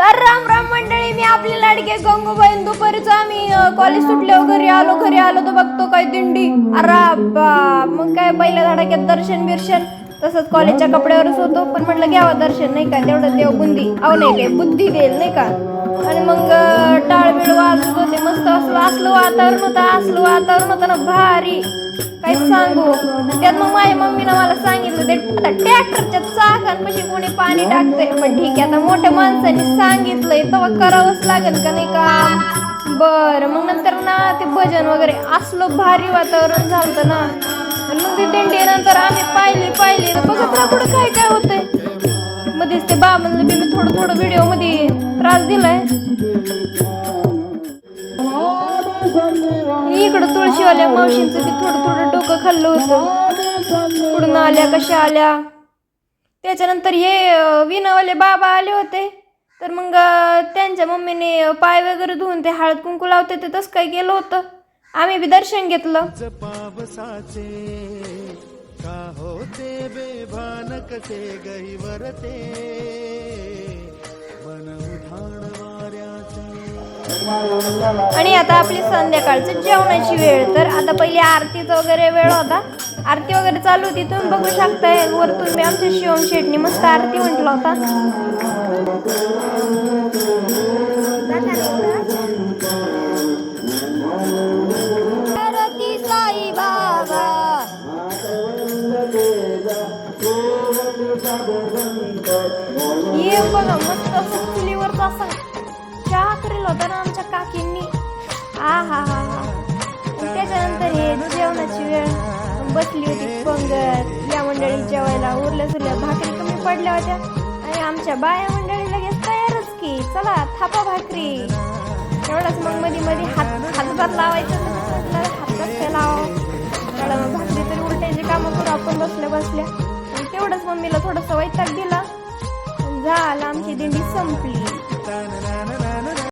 तर राम राम मंडळी मी आपली लाडके गंगूबाईन दुपारीच आम्ही कॉलेज सुटल्यावर घरी आलो घरी आलो तर बघतो काय दिंडी. अरे बाप मग काय पहिल्या धडाक्यात दर्शन बिर्शन तसंच कॉलेजच्या कपड्यावरच होतो. पण म्हटलं घ्यावं दर्शन नाही का? तेवढं देव बुंदी अहो नाही काय बुद्धी देईल नाही का? आणि मग टाळबीळ वाजत होते. मस्त असलं असलं वातावरण होतं असलं वातावरण होतं ना भारी. काय सांगू? त्यात मग माझ्या मम्मीनं मला सांगितलं ते आता ट्रॅक्टरच्या चाकांपाशी म्हणजे कोणी पाणी टाकतंय. पण ठीक आहे आता मोठ्या माणसाने सांगितलंय तेव्हा करावंच लागेल का नाही का? बरं मग नंतर ना ते भजन वगैरे असलं भारी वातावरण झालं ना. मग ते दिंडी नंतर आम्ही पाहिली पाहिली. तर बघत राहा पुढं काय काय होतंय. मध्येच ते बा म्हणलं मी मी थोडं थोडं व्हिडिओमध्ये त्रास दिलाय. इकडं तुळशीवाल्या मावशींचं ते थोडं थोडं डोकं खाल्लं होतं. कुठून आल्या कशा आल्या? त्याच्यानंतर हे विनावाले बाबा आले होते. तर मग त्यांच्या मम्मीने पाय वगैरे धुवून ते हळद कुंकू लावते ते तसं काय केलं होतं. आम्ही बी दर्शन घेतलं. का होते बेभान कसे आणि आता आपली संध्याकाळचं जेवणाची वेळ. तर आता पहिली आरतीचा वगैरे वेळ होता. आरती वगैरे चालू होती तुम्ही बघू शकताय. वरतून मी आमच्या शिवम शेटनी मस्त आरती म्हटला होता. ये बघा मस्त असं चुलीवरचा असा चहा करेल होता ना आमच्या काकींनी. आ हा हा हा. त्याच्यानंतर हे जेवणाची वेळ. बसली होती पंगत. या मंडळी जेवायला उरल्या सुरल्या भाकरी कमी पडल्या होत्या. आणि आमच्या बाया मंडळी लगेच तयारच की. चला थापा भाकरी. एवढाच मग मध्ये मध्ये हात हातभात लावायचं तर म्हटलं काय लावावं? भाकरी तरी उलटायची कामं करू आपण बसल्या बसल्या. तेवढंच मम्मीला थोडंसं वैताग दिला. झालं आमची दिंडी संपली.